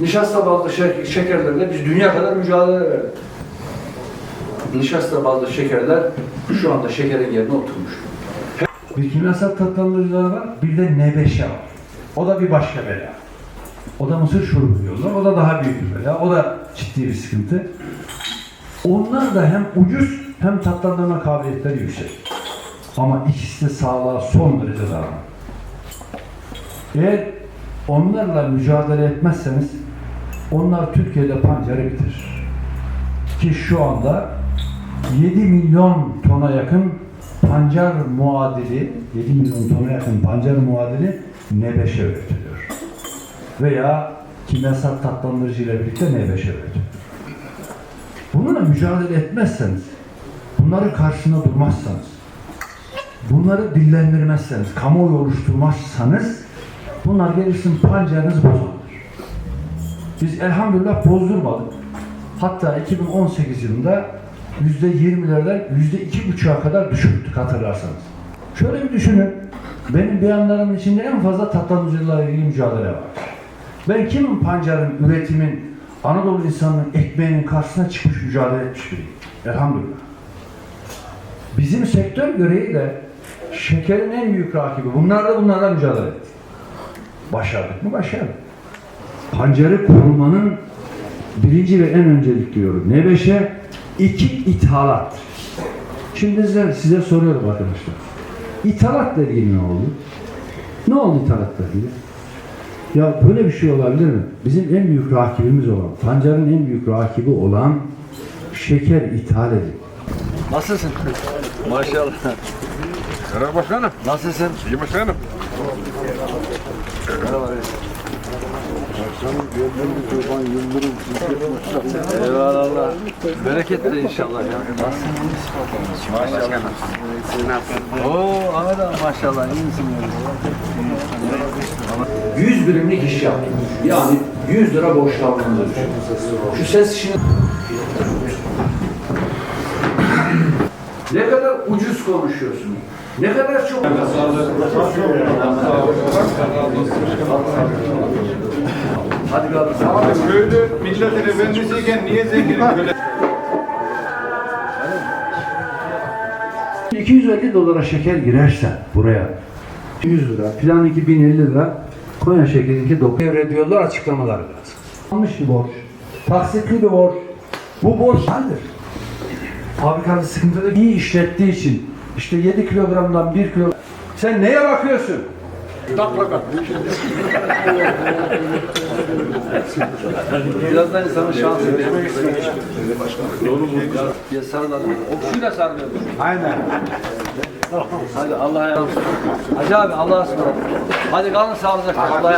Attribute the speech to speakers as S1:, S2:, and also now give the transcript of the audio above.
S1: Nişasta bazlı şek- şekerlerle biz dünya kadar mücadele verdik. Nişasta bazlı şekerler şu anda şekerin yerine oturmuş.
S2: Bir kimyasal tatlandırıcılar var, bir de nebeşe var. O da bir başka bela. O da mısır şurubu diyorlar. O da daha büyük bir bela. O da ciddi bir sıkıntı. Onlar da hem ucuz hem tatlandırma kabiliyetleri yüksek. Ama ikisi de sağlığa son derece zararlı. Eğer onlarla mücadele etmezseniz onlar Türkiye'de pancarı bitirir. Ki şu anda 7 milyon tona yakın pancar muadili, 7 milyon tona yakın pancar muadili nebeşe üretiliyor. Veya kimyasal tatlandırıcı ile birlikte nebeşe üretiliyor. Bununla mücadele etmezseniz, bunların karşısında durmazsanız, bunları dillendirmezseniz, kamuoyu oluşturmazsanız bunlar gelirsin pancarınız bozulur. Biz elhamdülillah bozdurmadık. Hatta 2018 yılında yüzde yirmilerden yüzde iki buçuğa kadar düşürttük hatırlarsanız. Şöyle bir düşünün. Benim beyanlarımın içinde en fazla tatlandırıcılarla ilgili mücadele var. Ben kimin pancarın, üretimin, Anadolu insanının ekmeğinin karşısına çıkmış mücadele etmiş biriyim. Elhamdülillah. Bizim sektör gereği de şekerin en büyük rakibi. Bunlar da bunlarla mücadele etti. Başardık mı? Başardık. Pancarı korumanın birinci ve en öncelik diyorum. Nebeşe iki ithalat. Şimdi size, size soruyorum arkadaşlar. İthalatla ilgili ne oldu? Ne oldu ithalatla ilgili? Ya böyle bir şey olabilir mi? Bizim en büyük rakibimiz olan, pancarın en büyük rakibi olan şeker ithal edildi.
S1: Nasılsın? Maşallah.
S3: Merhaba başkanım.
S1: Nasılsın?
S3: İyi başkanım.
S1: Merhaba.
S3: Başkanım gördüğüm bir çoban yıldırım çizgi
S1: Eyvallah. Bereketli inşallah ya. Maşallah. Oo Ahmet abi maşallah iyi misin? 100 birimlik iş yaptım. Yani 100 lira borçlandığımızı düşün. Şu ses işini... Ne kadar ucuz konuşuyorsun. Ne kadar çok... Hadi Galatasaray.
S3: Köylü milletin efendisiyken niye zengin böyle?
S2: 250 dolara şeker girerse buraya 100 lira, filan 2050 lira Konya şekerinki 9 devrediyorlar açıklamalar lazım. Almış bir borç, taksitli bir borç. Bu borç haldir. Fabrikanın sıkıntıda iyi işlettiği için işte 7 kilogramdan 1 kilo sen neye bakıyorsun?
S1: Birazdan insanın şansı vermek Doğru mu? Ya sarılalım. Okşuyla sarılıyor.
S3: Aynen.
S1: Hadi Allah'a olun. Hacı abi Allah'a ısmarladık. Hadi kalın sağlıcakla. Allah'a